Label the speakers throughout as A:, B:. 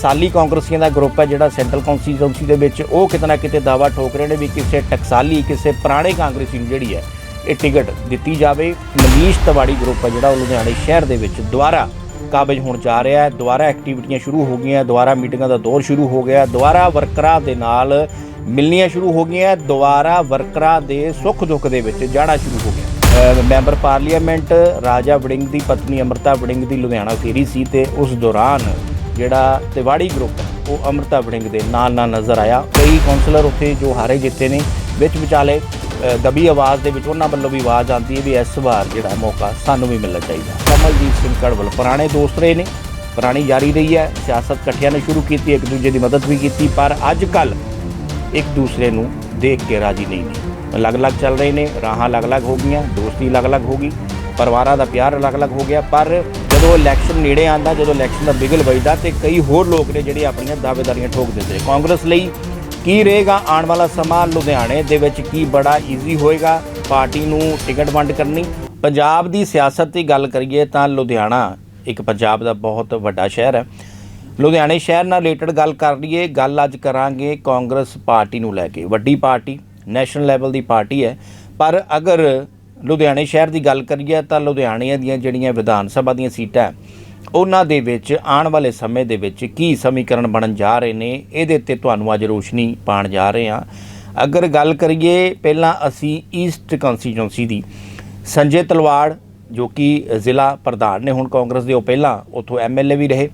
A: ਟਕਸਾਲੀ ਕਾਂਗਰਸੀਆਂ ਦਾ ਗਰੁੱਪ ਹੈ ਜਿਹੜਾ ਸੈਂਟਰਲ ਕੌਂਸਟੀਚੁਐਂਸੀ ਦੇ ਵਿੱਚ ਉਹ ਕਿਤੇ ਨਾ ਕਿਤੇ ਦਾਵਾ ਠੋਕ ਰਹੇ ਨੇ ਵੀ ਕਿਸੇ ਟਕਸਾਲੀ, ਕਿਸੇ ਪੁਰਾਣੇ ਕਾਂਗਰਸੀ ਨੂੰ ਜਿਹੜੀ ਹੈ ਇਹ ਟਿਕਟ ਦਿੱਤੀ ਜਾਵੇ। ਮਨੀਸ਼ ਤਵਾੜੀ ਗਰੁੱਪ ਹੈ ਜਿਹੜਾ ਉਹ ਲੁਧਿਆਣੇ ਸ਼ਹਿਰ ਦੇ ਵਿੱਚ ਦੁਬਾਰਾ ਕਾਬਜ ਹੋਣ ਜਾ ਰਿਹਾ ਹੈ। ਦੁਬਾਰਾ ਐਕਟੀਵਿਟੀਆਂ ਸ਼ੁਰੂ ਹੋ ਗਈਆਂ, ਦੁਬਾਰਾ ਮੀਟਿੰਗਾਂ ਦਾ ਦੌਰ ਸ਼ੁਰੂ ਹੋ ਗਿਆ, ਦੁਬਾਰਾ ਵਰਕਰਾਂ ਦੇ ਨਾਲ ਮਿਲਣੀਆਂ ਸ਼ੁਰੂ ਹੋ ਗਈਆਂ, ਦੁਬਾਰਾ ਵਰਕਰਾਂ ਦੇ ਸੁੱਖ ਦੁੱਖ ਦੇ ਵਿੱਚ ਜਾਣਾ ਸ਼ੁਰੂ ਹੋ ਗਿਆ। ਮੈਂਬਰ ਪਾਰਲੀਮੈਂਟ ਰਾਜਾ ਵੜਿੰਗ ਦੀ ਪਤਨੀ ਅਮਰਤਾ ਵੜਿੰਗ ਦੀ ਲੁਧਿਆਣਾ ਫੇਰੀ ਸੀ ਤੇ ਉਸ ਦੌਰਾਨ ਜਿਹੜਾ ਤਿਵਾੜੀ ਗਰੁੱਪ ਹੈ, ਉਹ ਅਮਰਤਾ ਵੜਿੰਗ ਦੇ ਨਾਲ ਨਾਲ ਨਜ਼ਰ ਆਇਆ। ਕਈ ਕਾਉਂਸਲਰ ਉੱਥੇ ਜੋ ਹਾਰੇ ਜਿੱਤੇ ਨੇ ਵਿੱਚ ਵਿਚਾਲੇ ਅਹ ਦਬੀ ਆਵਾਜ਼ ਦੇ ਵਿੱਚ ਉਹਨਾਂ ਵੱਲੋਂ ਵੀ ਆਵਾਜ਼ ਆਉਂਦੀ ਹੈ ਵੀ ਇਸ ਵਾਰ ਜਿਹੜਾ ਮੌਕਾ ਸਾਨੂੰ ਵੀ ਮਿਲਣਾ ਚਾਹੀਦਾ। ਕਮਲਜੀਤ ਸਿੰਘ ਕੜਵਲ ਪੁਰਾਣੇ ਦੋਸਤ ਰਹੇ ਨੇ ਪੁਰਾਣੀ ਜਾਰੀ ਰਹੀ ਹੈ ਸਿਆਸਤ ਇਕੱਠਿਆਂ ਨੇ ਸ਼ੁਰੂ ਕੀਤੀ ਇੱਕ ਦੂਜੇ ਦੀ ਮਦਦ ਵੀ ਕੀਤੀ ਪਰ ਅੱਜ ਕੱਲ ਇੱਕ ਦੂਸਰੇ ਨੂੰ ਦੇਖ ਕੇ ਰਾਜੀ ਨਹੀਂ ਨੇ। ਅਲੱਗ-ਅਲੱਗ ਚੱਲ ਰਹੇ ਨੇ ਰਾਹਾਂ ਅਲੱਗ-ਅਲੱਗ ਹੋ ਗਈਆਂ ਦੋਸਤੀ ਅਲੱਗ-ਅਲੱਗ ਹੋ ਗਈ ਪਰਿਵਾਰਾਂ ਦਾ ਪਿਆਰ ਅਲੱਗ-ਅਲੱਗ ਹੋ ਗਿਆ ਪਰ ਜਦੋਂ ਇਲੈਕਸ਼ਨ ਨੇੜੇ ਆਂਦਾ ਜਦੋਂ ਇਲੈਕਸ਼ਨ ਦਾ ਬਿਗਲ ਵੱਜਦਾ ਤੇ ਕਈ ਹੋਰ ਲੋਕ ਨੇ ਜਿਹੜੇ ਆਪਣੀਆਂ ਦਾਅਵੇਦਾਰੀਆਂ ਠੋਕ ਦਿੰਦੇ ਕਾਂਗਰਸ ਲਈ ਕੀ ਰਹੇਗਾ ਆਉਣ ਵਾਲਾ ਸਮਾਂ? ਲੁਧਿਆਣੇ ਦੇ ਵਿੱਚ ਕੀ ਬੜਾ ਈਜ਼ੀ ਹੋਏਗਾ ਪਾਰਟੀ ਨੂੰ ਟਿਕਟ ਵੰਡ ਕਰਨੀ? ਪੰਜਾਬ ਦੀ ਸਿਆਸਤ ਦੀ ਗੱਲ ਕਰੀਏ ਤਾਂ ਲੁਧਿਆਣਾ ਇੱਕ ਪੰਜਾਬ ਦਾ ਬਹੁਤ ਵੱਡਾ ਸ਼ਹਿਰ ਹੈ। ਲੁਧਿਆਣੇ ਸ਼ਹਿਰ ਨਾਲ ਰਿਲੇਟਡ ਗੱਲ ਕਰ ਲਈਏ, ਗੱਲ ਅੱਜ ਕਰਾਂਗੇ ਕਾਂਗਰਸ ਪਾਰਟੀ ਨੂੰ ਲੈ ਕੇ। ਵੱਡੀ ਪਾਰਟੀ ਨੈਸ਼ਨਲ ਲੈਵਲ ਦੀ ਪਾਰਟੀ ਹੈ। ਪਰ ਅਗਰ ਲੁਧਿਆਣੇ ਸ਼ਹਿਰ ਦੀ ਗੱਲ ਕਰੀਏ ਤਾਂ ਲੁਧਿਆਣੇ ਦੀਆਂ ਜਿਹੜੀਆਂ ਵਿਧਾਨ ਸਭਾ ਦੀਆਂ ਸੀਟਾਂ, ਉਹਨਾਂ ਦੇ ਵਿੱਚ ਆਉਣ ਵਾਲੇ ਸਮੇਂ ਦੇ ਵਿੱਚ ਕੀ ਸਮੀਕਰਨ ਬਣਨ ਜਾ ਰਹੇ ਨੇ, ਇਹਦੇ ਤੇ ਤੁਹਾਨੂੰ ਅੱਜ ਰੋਸ਼ਨੀ ਪਾਣ ਜਾ ਰਹੇ ਹਾਂ। ਅਗਰ ਗੱਲ ਕਰੀਏ, ਪਹਿਲਾਂ ਅਸੀਂ ਈਸਟ ਕਨਸਟੀਚੁਐਂਸੀ ਦੀ, ਸੰਜੇ ਤਲਵਾੜ, ਜੋ ਕਿ ਜ਼ਿਲ੍ਹਾ ਪ੍ਰਧਾਨ ਨੇ ਹੁਣ ਕਾਂਗਰਸ ਦੇ, ਉਹ ਪਹਿਲਾਂ ਉੱਥੋਂ ਐਮਐਲਏ ਵੀ ਰਹੇ,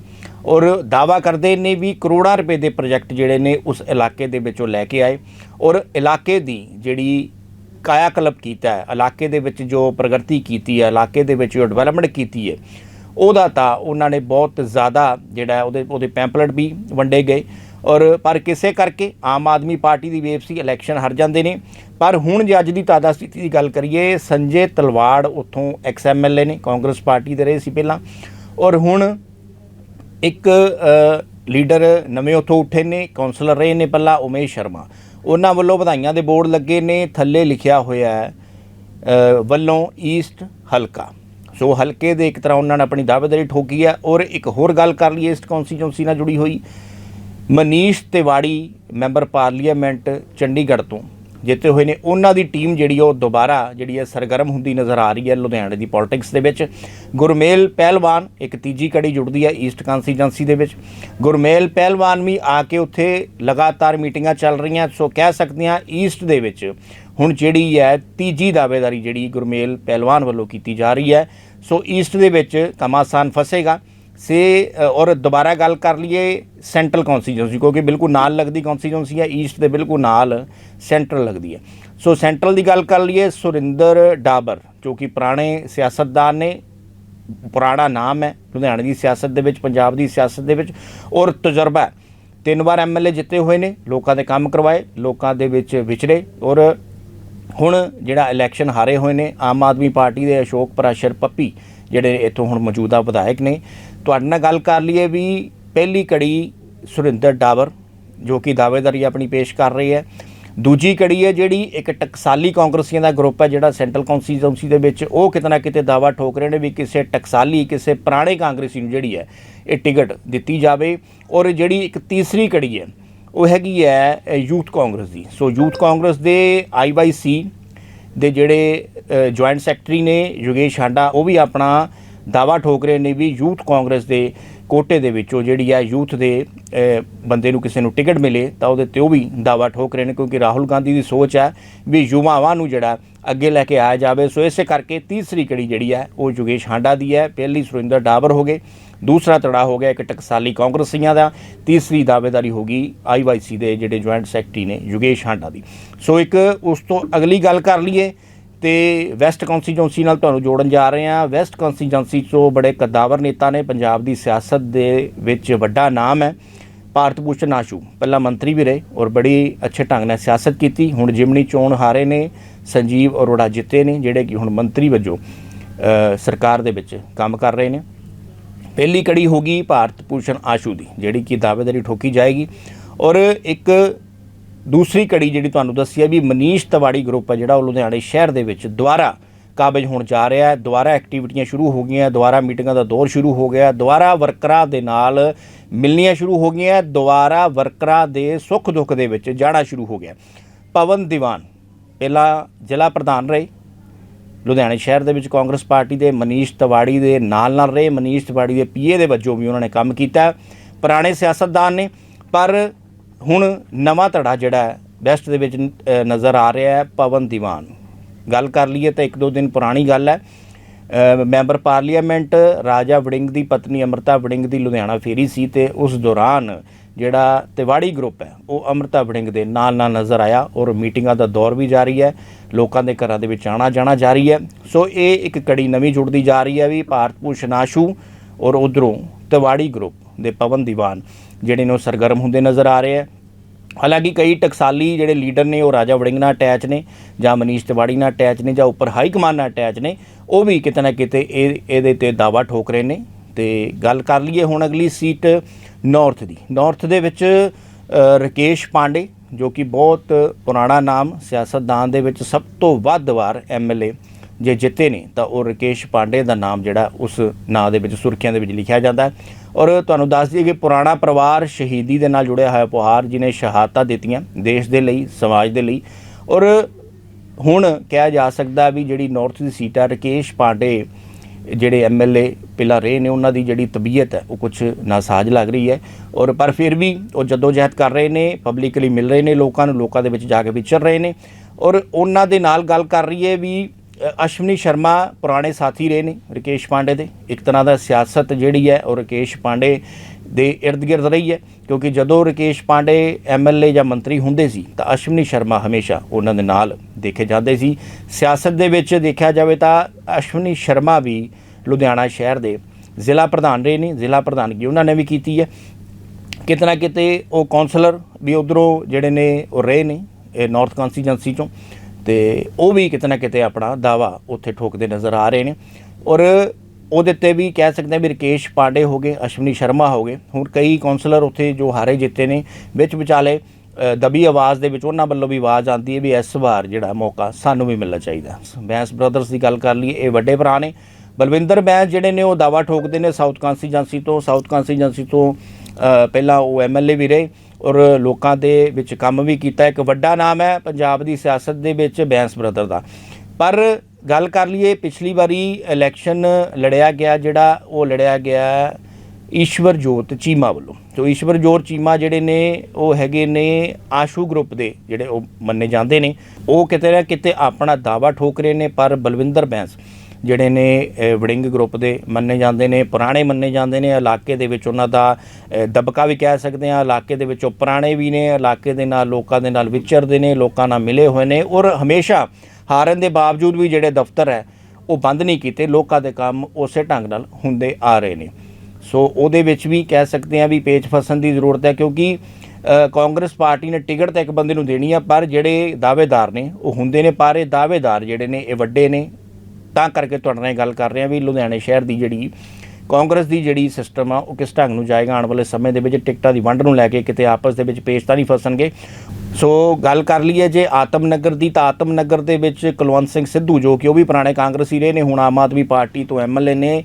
A: ਔਰ ਦਾਵਾ ਕਰਦੇ ਨੇ ਵੀ ਕਰੋੜਾਂ ਰੁਪਏ ਦੇ ਪ੍ਰੋਜੈਕਟ ਜਿਹੜੇ ਨੇ ਉਸ ਇਲਾਕੇ ਦੇ ਵਿੱਚੋਂ ਲੈ ਕੇ ਆਏ, ਔਰ ਇਲਾਕੇ ਦੀ ਜਿਹੜੀ ਕਾਇਆਕਲਪ ਕੀਤਾ ਹੈ, ਇਲਾਕੇ ਦੇ ਵਿੱਚ ਜੋ ਪ੍ਰਗਤੀ ਕੀਤੀ ਹੈ, ਇਲਾਕੇ ਦੇ ਵਿੱਚ ਜੋ ਡਿਵੈਲਪਮੈਂਟ ਕੀਤੀ ਹੈ, ਉਹਦਾ ਤਾਂ ਉਹਨਾਂ ਨੇ ਬਹੁਤ ਜ਼ਿਆਦਾ ਜਿਹੜਾ ਉਹਦੇ ਉਹਦੇ ਪੈਂਪਲੇਟ ਵੀ ਵੰਡੇ ਗਏ ਔਰ ਪਰ ਕਿਸੇ ਕਰਕੇ ਆਮ ਆਦਮੀ ਪਾਰਟੀ ਦੀ ਵੇਵ ਸੀ ਇਲੈਕਸ਼ਨ ਹਰ ਜਾਂਦੇ ਨੇ। ਪਰ ਹੁਣ ਜੇ ਅੱਜ ਦੀ ਤਾਜ਼ਾ ਸਥਿਤੀ ਦੀ ਗੱਲ ਕਰੀਏ, ਸੰਜੇ ਤਲਵਾੜ ਉੱਥੋਂ ਐਕਸ ਐਮਐਲਏ ਨੇ, ਕਾਂਗਰਸ ਪਾਰਟੀ ਦੇ ਰਹੇ ਸੀ ਪਹਿਲਾਂ ਔਰ ਹੁਣ ਇੱਕ ਲੀਡਰ ਨਵੇਂ ਉੱਥੋਂ ਉੱਠੇ ਨੇ ਕਾਉਂਸਲਰ ਰਹੇ ਨੇ ਪਹਿਲਾਂ, ਉਮੇਸ਼ ਸ਼ਰਮਾ। ਉਹਨਾਂ ਵੱਲੋਂ ਵਧਾਈਆਂ ਦੇ ਬੋਰਡ ਲੱਗੇ ਨੇ, ਥੱਲੇ ਲਿਖਿਆ ਹੋਇਆ ਹੈ ਵੱਲੋਂ ਈਸਟ ਹਲਕਾ। ਸੋ ਹਲਕੇ ਦੇ ਇੱਕ ਤਰ੍ਹਾਂ ਉਹਨਾਂ ਨੇ ਆਪਣੀ ਦਾਅਵੇਦਾਰੀ ਠੋਕੀ ਹੈ ਔਰ ਇੱਕ ਹੋਰ ਗੱਲ ਕਰ ਲਈਏ ਈਸਟ ਕੌਂਸਟੀਚੁਐਂਸੀ ਨਾਲ ਜੁੜੀ ਹੋਈ। ਮਨੀਸ਼ ਤਿਵਾੜੀ, ਮੈਂਬਰ ਪਾਰਲੀਮੈਂਟ, ਚੰਡੀਗੜ੍ਹ ਤੋਂ। ਜਿੱਤੇ ਹੋਏ ਨੇ। ਉਹਨਾਂ ਦੀ ਟੀਮ ਜਿਹੜੀ ਉਹ ਦੁਬਾਰਾ ਜਿਹੜੀ ਹੈ ਸਰਗਰਮ ਹੁੰਦੀ ਨਜ਼ਰ ਆ ਰਹੀ ਹੈ ਲੁਧਿਆਣੇ ਦੀ ਪੋਲਿਟਿਕਸ ਦੇ ਵਿੱਚ। ਗੁਰਮੇਲ ਪਹਿਲਵਾਨ, ਇੱਕ ਤੀਜੀ ਕੜੀ ਜੁੜਦੀ ਹੈ ਈਸਟ ਕਨਸਟੀਚੁਐਂਸੀ ਦੇ ਵਿੱਚ। ਗੁਰਮੇਲ ਪਹਿਲਵਾਨ ਵੀ ਆ ਕੇ ਉੱਥੇ ਲਗਾਤਾਰ ਮੀਟਿੰਗਾਂ ਚੱਲ ਰਹੀਆਂ, ਸੋ ਕਹਿ ਸਕਦੇ ਹਾਂ ਈਸਟ ਦੇ ਵਿੱਚ ਹੁਣ ਜਿਹੜੀ ਹੈ ਤੀਜੀ ਦਾਅਵੇਦਾਰੀ ਜਿਹੜੀ ਗੁਰਮੇਲ ਪਹਿਲਵਾਨ ਵੱਲੋਂ ਕੀਤੀ ਜਾ ਰਹੀ ਹੈ। ਸੋ ਈਸਟ ਦੇ ਵਿੱਚ ਕਮਾਸਾਨ ਫਸੇਗਾ। ਸੇ ਔਰ ਦੁਬਾਰਾ ਗੱਲ ਕਰ ਲਈਏ, ਸੈਂਟਰਲ ਕੌਂਸਟੀਚੁਐਂਸੀ ਕਿਉਂਕਿ ਬਿਲਕੁਲ ਨਾਲ ਲੱਗਦੀ ਕੌਂਸਟੀਚੁਐਂਸੀ ਹੈ ਈਸਟ ਦੇ ਬਿਲਕੁਲ ਨਾਲ ਸੈਂਟਰਲ ਲੱਗਦੀ ਹੈ ਸੋ ਸੈਂਟਰਲ ਦੀ ਗੱਲ ਕਰ ਲਈਏ, ਸੁਰਿੰਦਰ ਡਾਬਰ, ਜੋ ਕਿ ਪੁਰਾਣੇ ਸਿਆਸਤਦਾਨ ਨੇ, ਪੁਰਾਣਾ ਨਾਮ ਹੈ, ਲੁਧਿਆਣੇ ਦੀ ਸਿਆਸਤ ਦੇ ਵਿੱਚ, ਪੰਜਾਬ ਦੀ ਸਿਆਸਤ ਦੇ ਵਿੱਚ, ਔਰ ਤਜਰਬਾ ਤਿੰਨ ਵਾਰ ਐਮਐਲਏ ਜਿੱਤੇ ਹੋਏ ਨੇ, ਲੋਕਾਂ ਦੇ ਕੰਮ ਕਰਵਾਏ, ਲੋਕਾਂ ਦੇ ਵਿੱਚ ਵਿਚਰੇ ਔਰ ਹੁਣ ਜਿਹੜਾ ਇਲੈਕਸ਼ਨ ਹਾਰੇ ਹੋਏ ਨੇ, ਆਮ ਆਦਮੀ ਪਾਰਟੀ ਦੇ ਅਸ਼ੋਕ ਪ੍ਰਾਸ਼ਰ ਪੱਪੀ ਜਿਹੜੇ ਇੱਥੋਂ ਹੁਣ ਮੌਜੂਦਾ ਵਿਧਾਇਕ ਨੇ। ਤੁਹਾਡੇ ਨਾਲ ਗੱਲ ਕਰ ਲਈਏ ਵੀ ਪਹਿਲੀ ਕੜੀ ਸੁਰਿੰਦਰ ਡਾਬਰ ਜੋ ਕਿ ਦਾਅਵੇਦਾਰੀ ਆਪਣੀ ਪੇਸ਼ ਕਰ ਰਹੀ ਹੈ। ਦੂਜੀ ਕੜੀ ਹੈ ਜਿਹੜੀ ਇੱਕ ਟਕਸਾਲੀ ਕਾਂਗਰਸੀਆਂ ਦਾ ਗਰੁੱਪ ਹੈ, ਜਿਹੜਾ ਸੈਂਟਰਲ ਕੌਂਸਟੀਚੁਐਂਸੀ ਦੇ ਵਿੱਚ ਉਹ ਕਿਤੇ ਨਾ ਕਿਤੇ ਦਾਵਾ ਠੋਕ ਰਹੇ ਨੇ ਵੀ ਕਿਸੇ ਟਕਸਾਲੀ, ਕਿਸੇ ਪੁਰਾਣੇ ਕਾਂਗਰਸੀ ਨੂੰ ਜਿਹੜੀ ਹੈ, ਇਹ ਟਿਕਟ ਦਿੱਤੀ ਜਾਵੇ। ਔਰ ਜਿਹੜੀ ਇੱਕ ਤੀਸਰੀ ਕੜੀ ਹੈ, ਉਹ ਹੈਗੀ ਹੈ ਯੂਥ ਕਾਂਗਰਸ ਦੀ। ਸੋ ਯੂਥ ਕਾਂਗਰਸ ਦੇ ਆਈਵਾਈਸੀ ਦੇ ਜਿਹੜੇ ਜੁਆਇੰਟ ਸੈਕਟਰੀ ਨੇ ਯੋਗੇਸ਼ ਹਾਂਡਾ, ਉਹ ਵੀ ਆਪਣਾ ਦਾਵਾ ਠੋਕ ਰਹੇ ਨੇ ਵੀ ਯੂਥ ਕਾਂਗਰਸ ਦੇ ਕੋਟੇ ਦੇ ਵਿੱਚੋਂ ਜਿਹੜੀ ਹੈ ਯੂਥ ਦੇ ਬੰਦੇ ਨੂੰ ਕਿਸੇ ਨੂੰ ਟਿਕਟ ਮਿਲੇ, ਤਾਂ ਉਹਦੇ ਤੇ ਉਹ ਵੀ ਦਾਵਾ ਠੋਕ ਰਹੇ ਨੇ ਕਿਉਂਕਿ ਰਾਹੁਲ ਗਾਂਧੀ ਦੀ ਸੋਚ ਹੈ ਵੀ ਯੁਵਾਵਾਂ ਨੂੰ ਜਿਹੜਾ ਅੱਗੇ ਲੈ ਕੇ ਆਇਆ ਜਾਵੇ। ਸੋ ਇਸੇ ਕਰਕੇ ਤੀਸਰੀ ਕੜੀ ਜਿਹੜੀ ਹੈ ਉਹ ਯੋਗੇਸ਼ ਹਾਂਡਾ ਦੀ ਹੈ। ਪਹਿਲੀ ਸੁਰਿੰਦਰ ਡਾਬਰ ਹੋ ਗਏ। ਦੂਸਰਾ ਤੜਾ ਹੋ ਗਿਆ ਇੱਕ ਟਕਸਾਲੀ ਕਾਂਗਰਸੀਆਂ ਦਾ, ਤੀਸਰੀ ਦਾਅਵੇਦਾਰੀ ਹੋ ਗਈ ਆਈਵਾਈਸੀ ਦੇ ਜਿਹੜੇ ਜੁਆਇੰਟ ਸੈਕਟਰੀ ਨੇ ਯੁਗੇਸ਼ ਹਾਂਡਾ ਦੀ। ਸੋ ਇੱਕ ਉਸ ਤੋਂ ਅਗਲੀ ਗੱਲ ਕਰ ਲਈਏ ਤੇ ਵੈਸਟ ਕੌਂਸਟੀਚੁਐਂਸੀ ਨਾਲ ਤੁਹਾਨੂੰ ਜੋੜਨ ਜਾ ਰਹੇ ਹਾਂ। ਵੈਸਟ ਕੌਂਸਟੀਚੁਐਂਸੀ ਤੋਂ ਬੜੇ ਕਦਾਵਰ ਨੇਤਾ ਨੇ, ਪੰਜਾਬ ਦੀ ਸਿਆਸਤ ਦੇ ਵਿੱਚ ਵੱਡਾ ਨਾਮ ਹੈ, ਭਾਰਤ ਭੂਸ਼ਣ ਆਸ਼ੂ। ਪਹਿਲਾਂ ਮੰਤਰੀ ਵੀ ਰਹੇ ਔਰ ਬੜੀ ਅੱਛੇ ਢੰਗ ਨਾਲ ਸਿਆਸਤ ਕੀਤੀ। ਹੁਣ ਜਿਮਣੀ ਚੋਣ ਹਾਰੇ ਨੇ, ਸੰਜੀਵ ਅਰੋੜਾ ਜਿੱਤੇ ਨੇ, ਜਿਹੜੇ ਕਿ ਹੁਣ ਮੰਤਰੀ ਵਜੋਂ ਸਰਕਾਰ ਦੇ ਵਿੱਚ ਕੰਮ ਕਰ ਰਹੇ ਨੇ। ਪਹਿਲੀ ਕੜੀ ਹੋਗੀ ਭਾਰਤ ਭੂਸ਼ਣ ਆਸ਼ੂ ਦੀ, ਜਿਹੜੀ ਕਿ ਦਾਅਵੇਦਾਰੀ ਠੋਕੀ ਜਾਏਗੀ। ਔਰ ਇੱਕ ਦੂਸਰੀ ਕੜੀ ਜਿਹੜੀ ਤੁਹਾਨੂੰ ਦੱਸੀ ਹੈ ਵੀ ਮਨੀਸ਼ ਤਵਾੜੀ ਗਰੁੱਪ ਹੈ ਜਿਹੜਾ ਉਹ ਲੁਧਿਆਣੇ ਸ਼ਹਿਰ ਦੇ ਵਿੱਚ ਦੁਬਾਰਾ ਕਾਬਜ ਹੋਣ ਜਾ ਰਿਹਾ ਹੈ। ਦੁਬਾਰਾ ਐਕਟੀਵਿਟੀਆਂ ਸ਼ੁਰੂ ਹੋ ਗਈਆਂ, ਦੁਬਾਰਾ ਮੀਟਿੰਗਾਂ ਦਾ ਦੌਰ ਸ਼ੁਰੂ ਹੋ ਗਿਆ, ਦੁਬਾਰਾ ਵਰਕਰਾਂ ਦੇ ਨਾਲ ਮਿਲਣੀਆਂ ਸ਼ੁਰੂ ਹੋ ਗਈਆਂ, ਦੁਬਾਰਾ ਵਰਕਰਾਂ ਦੇ ਸੁੱਖ ਦੁੱਖ ਦੇ ਵਿੱਚ ਜਾਣਾ ਸ਼ੁਰੂ ਹੋ ਗਿਆ। ਪਵਨ ਦੀਵਾਨ, ਪਹਿਲਾਂ ਜ਼ਿਲ੍ਹਾ ਪ੍ਰਧਾਨ ਰਹੇ। ਲੁਧਿਆਣੇ ਸ਼ਹਿਰ ਦੇ ਵਿੱਚ ਕਾਂਗਰਸ ਪਾਰਟੀ ਦੇ ਮਨੀਸ਼ ਤਿਵਾੜੀ ਦੇ ਨਾਲ ਨਾਲ ਰਹੇ। ਮਨੀਸ਼ ਤਿਵਾੜੀ ਦੇ ਪੀਏ ਦੇ ਵਜੋਂ ਵੀ ਉਹਨਾਂ ਨੇ ਕੰਮ ਕੀਤਾ। ਪੁਰਾਣੇ ਸਿਆਸਤਦਾਨ ਨੇ, ਪਰ ਹੁਣ ਨਵਾਂ ਧੜਾ ਜਿਹੜਾ ਵੈਸਟ ਦੇ ਵਿੱਚ ਨਜ਼ਰ ਆ ਰਿਹਾ ਹੈ ਪਵਨ ਦੀਵਾਨ ਗੱਲ ਕਰ ਲਈਏ ਤਾਂ ਇੱਕ ਦੋ ਦਿਨ ਪੁਰਾਣੀ ਗੱਲ ਹੈ। ਮੈਂਬਰ ਪਾਰਲੀਮੈਂਟ ਰਾਜਾ ਵੜਿੰਗ ਦੀ ਪਤਨੀ ਅਮਰਤਾ ਵੜਿੰਗ ਦੀ ਲੁਧਿਆਣਾ ਫੇਰੀ ਸੀ ਤੇ ਉਸ ਦੌਰਾਨ ਜਿਹੜਾ ਤਿਵਾੜੀ ਗਰੁੱਪ ਹੈ, ਉਹ ਅਮਰਤਾ ਵੜਿੰਗ ਦੇ ਨਾਲ ਨਾਲ ਨਜ਼ਰ ਆਇਆ ਔਰ ਮੀਟਿੰਗਾਂ ਦਾ ਦੌਰ ਵੀ ਜਾਰੀ ਹੈ, ਲੋਕਾਂ ਦੇ ਘਰਾਂ ਦੇ ਵਿੱਚ ਆਣਾ ਜਾਣਾ ਜਾਰੀ ਹੈ। ਸੋ ਇਹ ਇੱਕ ਕੜੀ ਨਵੀਂ ਜੁੜਦੀ ਜਾ ਰਹੀ ਹੈ ਵੀ ਭਾਰਤ ਭੂਸ਼ਣ ਆਸ਼ੂ ਔਰ ਉਧਰੋਂ ਤਿਵਾੜੀ ਗਰੁੱਪ ਦੇ ਪਵਨ ਦੀਵਾਨ, ਜਿਹੜੇ ਨੇ ਸਰਗਰਮ ਹੁੰਦੇ ਨਜ਼ਰ ਆ ਰਹੇ ਹੈ। ਹਾਲਾਂਕਿ ਕਈ ਟਕਸਾਲੀ ਜਿਹੜੇ ਲੀਡਰ ਨੇ ਉਹ ਰਾਜਾ ਵੜਿੰਗ ਨਾਲ ਅਟੈਚ ਨੇ ਜਾਂ ਮਨੀਸ਼ ਤਿਵਾੜੀ ਨਾਲ ਅਟੈਚ ਨੇ ਜਾਂ ਉੱਪਰ ਹਾਈ ਕਮਾਨ ਨਾਲ ਅਟੈਚ ਨੇ ਉਹ ਵੀ ਕਿਤੇ ਨਾ ਕਿਤੇ ਇਹ ਇਹਦੇ ਤੇ ਦਾਵਾ ਠੋਕ ਰਹੇ ਨੇ। ਤੇ ਗੱਲ ਕਰ ਲਈਏ ਹੁਣ ਅਗਲੀ ਸੀਟ ਨਾਰਥ ਦੀ। ਨਾਰਥ ਦੇ ਵਿੱਚ ਅ, ਰਕੇਸ਼ ਪਾਂਡੇ ਜੋ ਕਿ ਬਹੁਤ ਪੁਰਾਣਾ ਨਾਮ ਸਿਆਸਤਦਾਨ ਦੇ ਵਿੱਚ ਸਭ ਤੋਂ ਵੱਧ ਵਾਰ ਐਮਐਲਏ ਜੇ ਜਿੱਤੇ ਨੇ ਤਾਂ ਉਹ ਰਕੇਸ਼ ਪਾਂਡੇ ਦਾ ਨਾਮ ਜਿਹੜਾ ਉਸ ਨਾਂ ਦੇ ਵਿੱਚ ਸੁਰਖੀਆਂ ਦੇ ਵਿੱਚ ਲਿਖਿਆ ਜਾਂਦਾ ਹੈ। ਔਰ ਤੁਹਾਨੂੰ ਦੱਸ ਦਈਏ ਕਿ ਪੁਰਾਣਾ ਪਰਿਵਾਰ ਸ਼ਹੀਦੀ ਦੇ ਨਾਲ ਜੁੜਿਆ ਹੋਇਆ ਪੁਹਾਰ ਜਿਨੇ ਸ਼ਹਾਦਤਾਂ ਦਿੱਤੀਆਂ ਦੇਸ਼ ਦੇ ਲਈ, ਸਮਾਜ ਦੇ ਲਈ। ਔਰ ਹੁਣ ਕਿਹਾ ਜਾ ਸਕਦਾ ਵੀ ਜਿਹੜੀ ਨਾਰਥ ਦੀ ਸੀਟ ਹੈ ਰਕੇਸ਼ ਪਾਂਡੇ, ਜਿਹੜੇ ਐਮਐਲਏ ਪਹਿਲਾਂ ਰਹੇ ਨੇ, ਉਹਨਾਂ ਦੀ ਜਿਹੜੀ ਤਬੀਅਤ ਹੈ, ਉਹ ਕੁਝ ਨਾਸਾਜ ਲੱਗ ਰਹੀ ਹੈ। ਔਰ ਪਰ ਫਿਰ ਵੀ ਉਹ ਜਦੋਜਹਿਦ ਕਰ ਰਹੇ ਨੇ ਪਬਲਿਕਲੀ ਮਿਲ ਰਹੇ ਨੇ ਲੋਕਾਂ ਨੂੰ, ਲੋਕਾਂ ਦੇ ਵਿੱਚ ਜਾ ਕੇ ਵਿਚਰ ਰਹੇ ਨੇ। ਔਰ ਉਹਨਾਂ ਦੇ ਨਾਲ ਗੱਲ ਕਰ ਰਹੀ ਹੈ ਵੀ ਅਸ਼ਵਨੀ ਸ਼ਰਮਾ ਪੁਰਾਣੇ ਸਾਥੀ ਰਹੇ ਨੇ ਰਕੇਸ਼ ਪਾਂਡੇ ਦੇ। ਇੱਕ ਤਰ੍ਹਾਂ ਦਾ ਸਿਆਸਤ ਜਿਹੜੀ ਹੈ ਉਹ ਰਕੇਸ਼ ਪਾਂਡੇ ਦੇ ਇਰਦ ਗਿਰਦ ਰਹੀ ਹੈ, ਕਿਉਂਕਿ ਜਦੋਂ ਰਕੇਸ਼ ਪਾਂਡੇ ਐਮਐਲਏ ਜਾਂ ਮੰਤਰੀ ਹੁੰਦੇ ਸੀ, ਤਾਂ ਅਸ਼ਵਨੀ ਸ਼ਰਮਾ ਹਮੇਸ਼ਾ ਉਹਨਾਂ ਦੇ ਨਾਲ ਦੇਖੇ ਜਾਂਦੇ ਸੀ। ਸਿਆਸਤ ਦੇ ਵਿੱਚ ਦੇਖਿਆ ਜਾਵੇ ਤਾਂ ਅਸ਼ਵਨੀ ਸ਼ਰਮਾ ਵੀ ਲੁਧਿਆਣਾ ਸ਼ਹਿਰ ਦੇ ਜ਼ਿਲ੍ਹਾ ਪ੍ਰਧਾਨ ਰਹੇ ਨੇ, ਜ਼ਿਲ੍ਹਾ ਪ੍ਰਧਾਨਗੀ ਉਹਨਾਂ ਨੇ ਵੀ ਕੀਤੀ ਹੈ। ਕਿਤੇ ਨਾ ਕਿਤੇ ਉਹ ਕਾਉਂਸਲਰ ਵੀ ਉਧਰੋਂ ਜਿਹੜੇ ਨੇ ਉਹ ਰਹੇ ਨੇ, ਇਹ ਨਾਰਥ ਕਨਸਟੀਚੁਐਂਸੀ ਚੋਂ। ਤੇ ਉਹ ਵੀ ਕਿਤੇ ਨਾ ਕਿਤੇ ਆਪਣਾ ਦਾਵਾ ਉੱਥੇ ਠੋਕਦੇ ਨਜ਼ਰ ਆ ਰਹੇ ਨੇ। ਔਰ ਉਹਦੇ ਤੇ ਵੀ ਕਹਿ ਸਕਦੇ ਹਾਂ ਵੀ ਰਕੇਸ਼ ਪਾਂਡੇ ਹੋ ਗਏ ਅਸ਼ਵਨੀ ਸ਼ਰਮਾ ਹੋ ਗਏ। ਹੁਣ ਕਈ ਕਾਉਂਸਲਰ ਉੱਥੇ ਜੋ ਹਾਰੇ ਜਿੱਤੇ ਨੇ ਵਿੱਚ ਵਿਚਾਲੇ ਅ, ਦਬੀ ਆਵਾਜ਼ ਦੇ ਵਿੱਚ ਉਹਨਾਂ ਵੱਲੋਂ ਵੀ ਆਵਾਜ਼ ਆਉਂਦੀ ਹੈ ਵੀ ਇਸ ਵਾਰ ਜਿਹੜਾ ਮੌਕਾ ਸਾਨੂੰ ਵੀ ਮਿਲਣਾ ਚਾਹੀਦਾ। ਬੈਂਸ ਬ੍ਰਦਰਸ ਦੀ ਗੱਲ ਕਰ ਲਈਏ ਇਹ ਵੱਡੇ ਭਰਾ ਨੇ। ਬਲਵਿੰਦਰ ਬੈਂਸ ਜਿਹੜੇ ਨੇ ਉਹ ਦਾਵਾ ਠੋਕਦੇ ਨੇ ਸਾਊਥ ਕਾਂਸਟੀਚੁਐਂਸੀ ਤੋਂ। ਸਾਊਥ ਕਾਂਸਟੀਚੁਐਂਸੀ ਤੋਂ ਪਹਿਲਾਂ ਉਹ ਐਮਐਲਏ ਵੀ ਰਹੇ। ਔਰ ਲੋਕਾਂ ਦੇ ਵਿੱਚ ਕੰਮ ਵੀ ਕੀਤਾ, ਇੱਕ ਵੱਡਾ ਨਾਮ ਹੈ ਪੰਜਾਬ ਦੀ ਸਿਆਸਤ ਦੇ ਵਿੱਚ ਬੈਂਸ ਬ੍ਰਦਰ ਦਾ। ਪਰ ਗੱਲ ਕਰ ਲਈਏ, ਪਿਛਲੀ ਵਾਰੀ ਇਲੈਕਸ਼ਨ ਲੜਿਆ ਗਿਆ ਜਿਹੜਾ, ਉਹ ਲੜਿਆ ਗਿਆ ਈਸ਼ਵਰ ਜੋਤ ਚੀਮਾ ਵੱਲੋਂ। ਜੋ ਈਸ਼ਵਰ ਜੋਤ ਚੀਮਾ ਜਿਹੜੇ ਨੇ, ਉਹ ਹੈਗੇ ਨੇ ਆਸ਼ੂ ਗਰੁੱਪ ਦੇ, ਜਿਹੜੇ ਉਹ ਮੰਨੇ ਜਾਂਦੇ ਨੇ। ਉਹ ਕਿਤੇ ਨਾ ਕਿਤੇ ਆਪਣਾ ਦਾਵਾ ਠੋਕ ਰਹੇ ਨੇ, ਪਰ ਬਲਵਿੰਦਰ ਬੈਂਸ ਜਿਹੜੇ ਨੇ ਵੜਿੰਗ ਗਰੁੱਪ ਦੇ ਮੰਨੇ ਜਾਂਦੇ ਨੇ ਪੁਰਾਣੇ ਮੰਨੇ ਜਾਂਦੇ ਨੇ ਇਲਾਕੇ ਦੇ ਵਿੱਚ ਉਹਨਾਂ ਦਾ ਅ, ਦਬਕਾ ਵੀ ਕਹਿ ਸਕਦੇ ਆ ਇਲਾਕੇ ਦੇ ਵਿੱਚ ਉਹ ਪੁਰਾਣੇ ਵੀ ਨੇ ਇਲਾਕੇ ਦੇ ਨਾਲ ਲੋਕਾਂ ਦੇ ਨਾਲ ਵਿਚਰਦੇ ਨੇ ਲੋਕਾਂ ਨਾਲ ਮਿਲੇ ਹੋਏ ਨੇ ਔਰ ਹਮੇਸ਼ਾ ਹਾਰਨ ਦੇ ਬਾਵਜੂਦ ਵੀ ਜਿਹੜੇ ਦਫ਼ਤਰ ਹੈ ਉਹ ਬੰਦ ਨਹੀਂ ਕੀਤੇ ਲੋਕਾਂ ਦੇ ਕੰਮ ਉਸੇ ਢੰਗ ਨਾਲ ਹੁੰਦੇ ਆ ਰਹੇ ਨੇ। ਸੋ ਉਹਦੇ ਵਿੱਚ ਵੀ ਕਹਿ ਸਕਦੇ ਆ ਵੀ ਪੇਚ ਫਸਣ ਦੀ ਜ਼ਰੂਰਤ ਹੈ ਕਿਉਂਕਿ ਕਾਂਗਰਸ ਪਾਰਟੀ ਨੇ ਟਿਕਟ ਤਾਂ ਇੱਕ ਬੰਦੇ ਨੂੰ ਦੇਣੀ ਆ ਪਰ ਜਿਹੜੇ ਦਾਅਵੇਦਾਰ ਨੇ ਉਹ ਹੁੰਦੇ ਨੇ ਪਰ ਇਹ ਦਾਅਵੇਦਾਰ ਜਿਹੜੇ ਨੇ ਇਹ ਵੱਡੇ ਨੇ ਤਾਂ ਕਰਕੇ ਤੁਹਾਡੇ ਨਾਲ ਗੱਲ ਕਰ ਰਹੇ ਆ ਵੀ ਲੁਧਿਆਣੇ ਸ਼ਹਿਰ ਦੀ ਜਿਹੜੀ ਕਾਂਗਰਸ ਦੀ ਜਿਹੜੀ ਸਿਸਟਮ ਆ, ਉਹ ਕਿਸ ਢੰਗ ਨੂੰ ਜਾਏਗਾ? ਆਉਣ ਵਾਲੇ ਸਮੇਂ ਦੇ ਵਿੱਚ ਟਿਕਟਾਂ ਦੀ ਵੰਡ ਨੂੰ ਲੈ ਕੇ ਕਿਤੇ ਆਪਸ ਦੇ ਵਿੱਚ ਪੇਸ਼ ਤਾਂ ਨਹੀਂ ਫਸਣਗੇ। ਸੋ ਗੱਲ ਕਰ ਲਈਏ ਜੇ ਆਤਮਨਗਰ ਦੀ, ਤਾਂ ਆਤਮਨਗਰ ਦੇ ਵਿੱਚ ਕੁਲਵੰਤ ਸਿੰਘ ਸਿੱਧੂ, ਜੋ ਕਿ ਉਹ ਵੀ ਪੁਰਾਣੇ ਕਾਂਗਰਸੀ ਰਹੇ ਨੇ, ਹੁਣ ਆਮ ਆਦਮੀ ਪਾਰਟੀ ਤੋਂ ਐਮਐਲਏ ਨੇ,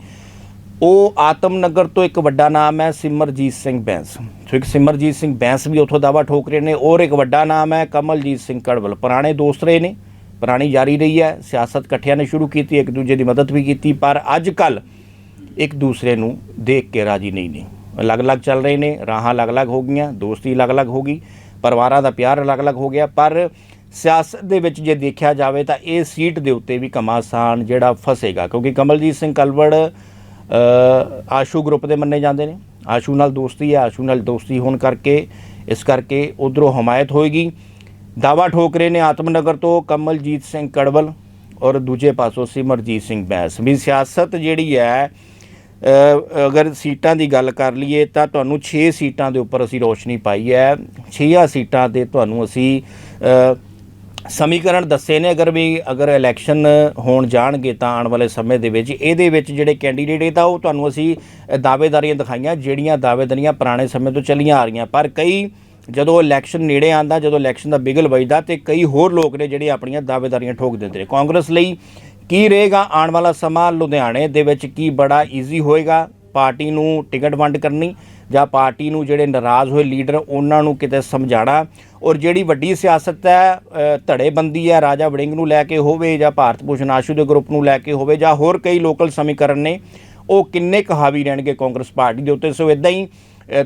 A: ਉਹ ਆਤਮਨਗਰ ਤੋਂ ਇੱਕ ਵੱਡਾ ਨਾਮ ਹੈ ਸਿਮਰਜੀਤ ਸਿੰਘ ਬੈਂਸ। ਸੋ ਇੱਕ ਸਿਮਰਜੀਤ ਸਿੰਘ ਬੈਂਸ ਵੀ ਉੱਥੋਂ ਦਾਵਾ ਠੋਕ ਰਹੇ ਨੇ, ਔਰ ਇੱਕ ਵੱਡਾ ਨਾਮ ਹੈ ਕਮਲਜੀਤ ਸਿੰਘ ਕੜਵਲ। ਪੁਰਾਣੇ ਦੋਸਤ ਰਹੇ ਨੇ। ਪੁਰਾਣੀ ਜਾਰੀ ਰਹੀ ਹੈ। ਸਿਆਸਤ ਇਕੱਠਿਆਂ ਨੇ ਸ਼ੁਰੂ ਕੀਤੀ, ਇੱਕ ਦੂਜੇ ਦੀ ਮਦਦ ਵੀ ਕੀਤੀ, ਪਰ ਅੱਜ ਕੱਲ ਇੱਕ ਦੂਸਰੇ ਨੂੰ ਦੇਖ ਕੇ ਰਾਜੀ ਨਹੀਂ ਨੇ। ਅਲੱਗ-ਅਲੱਗ ਚੱਲ ਰਹੇ ਨੇ, ਰਾਹਾਂ ਅਲੱਗ-ਅਲੱਗ ਹੋ ਗਈਆਂ, ਦੋਸਤੀ ਅਲੱਗ-ਅਲੱਗ ਹੋ ਗਈ, ਪਰਿਵਾਰਾਂ ਦਾ ਪਿਆਰ ਅਲੱਗ-ਅਲੱਗ ਹੋ ਗਿਆ, ਪਰ ਸਿਆਸਤ ਦੇ ਵਿੱਚ ਜੇ ਦੇਖਿਆ ਜਾਵੇ ਤਾਂ ਇਹ ਸੀਟ ਦੇ ਉੱਤੇ ਵੀ ਕਮਾਸਾਨ ਜਿਹੜਾ ਫਸੇਗਾ, ਕਿਉਂਕਿ ਕਮਲਜੀਤ ਸਿੰਘ ਕਲਵੜ ਆਸ਼ੂ ਗਰੁੱਪ ਦੇ ਮੰਨੇ ਜਾਂਦੇ ਨੇ। ਆਸ਼ੂ ਨਾਲ ਦੋਸਤੀ ਹੈ, ਆਸ਼ੂ ਨਾਲ ਦੋਸਤੀ ਹੋਣ ਕਰਕੇ, ਇਸ ਕਰਕੇ ਉਧਰੋਂ ਹਮਾਇਤ ਹੋਏਗੀ। ਦਾਵਾ ਠੋਕ ਰਹੇ ਨੇ ਆਤਮਨਗਰ ਤੋਂ ਕਮਲਜੀਤ ਸਿੰਘ ਕੜਵਲ ਔਰ ਦੂਜੇ ਪਾਸੋਂ ਸਿਮਰਜੀਤ ਸਿੰਘ ਬੈਂਸ ਵੀ ਸਿਆਸਤ ਜਿਹੜੀ ਹੈ ਅਗਰ ਸੀਟਾਂ ਦੀ ਗੱਲ ਕਰ ਲਈਏ ਤਾਂ ਤੁਹਾਨੂੰ 6 ਸੀਟਾਂ ਦੇ ਉੱਪਰ ਅਸੀਂ ਰੋਸ਼ਨੀ ਪਾਈ ਹੈ 6 ਸੀਟਾਂ ਤੇ ਤੁਹਾਨੂੰ ਅਸੀਂ ਸਮੀਕਰਨ ਦੱਸੇ ਨੇ ਅਗਰ ਵੀ ਅਗਰ ਇਲੈਕਸ਼ਨ ਹੋਣ ਜਾਣਗੇ ਤਾਂ ਆਉਣ ਵਾਲੇ ਸਮੇਂ ਦੇ ਵਿੱਚ ਇਹਦੇ ਵਿੱਚ ਜਿਹੜੇ ਕੈਂਡੀਡੇਟ ਇਹ ਤਾਂ ਉਹ ਤੁਹਾਨੂੰ ਅਸੀਂ ਦਾਅਵੇਦਾਰੀਆਂ ਦਿਖਾਈਆਂ ਜਿਹੜੀਆਂ ਦਾਅਵੇਦਾਰੀਆਂ ਪੁਰਾਣੇ ਸਮੇਂ ਤੋਂ ਚੱਲੀਆਂ ਆ ਰਹੀਆਂ ਪਰ ਕਈ ਜਦੋਂ ਇਲੈਕਸ਼ਨ ਨੇੜੇ ਆਂਦਾ ਜਦੋਂ ਇਲੈਕਸ਼ਨ ਦਾ ਬਿਗਲ ਵੱਜਦਾ ਤੇ ਕਈ ਹੋਰ ਲੋਕ ਨੇ ਜਿਹੜੇ ਆਪਣੀਆਂ ਦਾਅਵੇਦਾਰੀਆਂ ਠੋਕ ਦਿੰਦੇ ਨੇ। ਕਾਂਗਰਸ ਲਈ ਕੀ ਰਹੇਗਾ ਆਉਣ ਵਾਲਾ ਸਮਾਂ? ਲੁਧਿਆਣੇ ਦੇ ਵਿੱਚ ਕੀ ਬੜਾ ਈਜ਼ੀ ਹੋਏਗਾ? ਪਾਰਟੀ ਨੂੰ ਟਿਕਟ ਵੰਡ ਕਰਨੀ ਜਾਂ ਪਾਰਟੀ ਨੂੰ ਜਿਹੜੇ ਨਾਰਾਜ਼ ਹੋਏ ਲੀਡਰ, ਉਹਨਾਂ ਨੂੰ ਕਿਤੇ ਸਮਝਾਣਾ ਔਰ ਜਿਹੜੀ ਵੱਡੀ ਸਿਆਸਤ ਹੈ ਧੜੇਬੰਦੀ ਹੈ, ਰਾਜਾ ਵੜਿੰਗ ਨੂੰ ਲੈ ਕੇ ਹੋਵੇ ਜਾਂ ਭਾਰਤ ਭੂਸ਼ਣ ਆਸ਼ੂ ਦੇ ਗਰੁੱਪ ਨੂੰ ਲੈ ਕੇ ਹੋਵੇ ਜਾਂ ਹੋਰ ਕਈ ਲੋਕਲ ਸਮੀਕਰਨ ਨੇ, ਉਹ ਕਿੰਨੇ ਕਹਾਵੀ ਰਹਿਣਗੇ ਕਾਂਗਰਸ ਪਾਰਟੀ ਦੇ ਉੱਤੇ? ਸੋ ਇਦਾਂ ਹੀ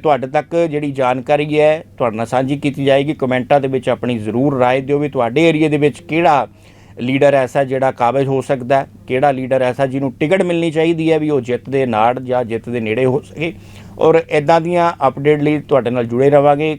A: ਤੁਹਾਡੇ ਤੱਕ ਜਿਹੜੀ ਜਾਣਕਾਰੀ ਹੈ ਤੁਹਾਡੇ ਨਾਲ ਸਾਂਝੀ ਕੀਤੀ ਜਾਏਗੀ ਕਮੈਂਟਾਂ ਦੇ ਵਿੱਚ ਆਪਣੀ ਜ਼ਰੂਰ رائے ਦਿਓ ਵੀ ਤੁਹਾਡੇ ਏਰੀਆ ਦੇ ਵਿੱਚ ਕਿਹੜਾ ਲੀਡਰ ਐਸਾ ਜਿਹੜਾ ਕਾਬਜ ਹੋ ਸਕਦਾ ਹੈ ਕਿਹੜਾ ਲੀਡਰ ਐਸਾ ਜਿਹਨੂੰ ਟਿਕਟ ਮਿਲਣੀ ਚਾਹੀਦੀ ਹੈ ਵੀ ਉਹ ਜਿੱਤ ਦੇ ਨਾੜ ਜਾਂ ਜਿੱਤ ਦੇ ਨੇੜੇ ਹੋ ਸਕੇ ਔਰ ਇਦਾਂ ਦੀਆਂ ਅਪਡੇਟ ਲਈ ਤੁਹਾਡੇ ਨਾਲ ਜੁੜੇ ਰਵਾਂਗੇ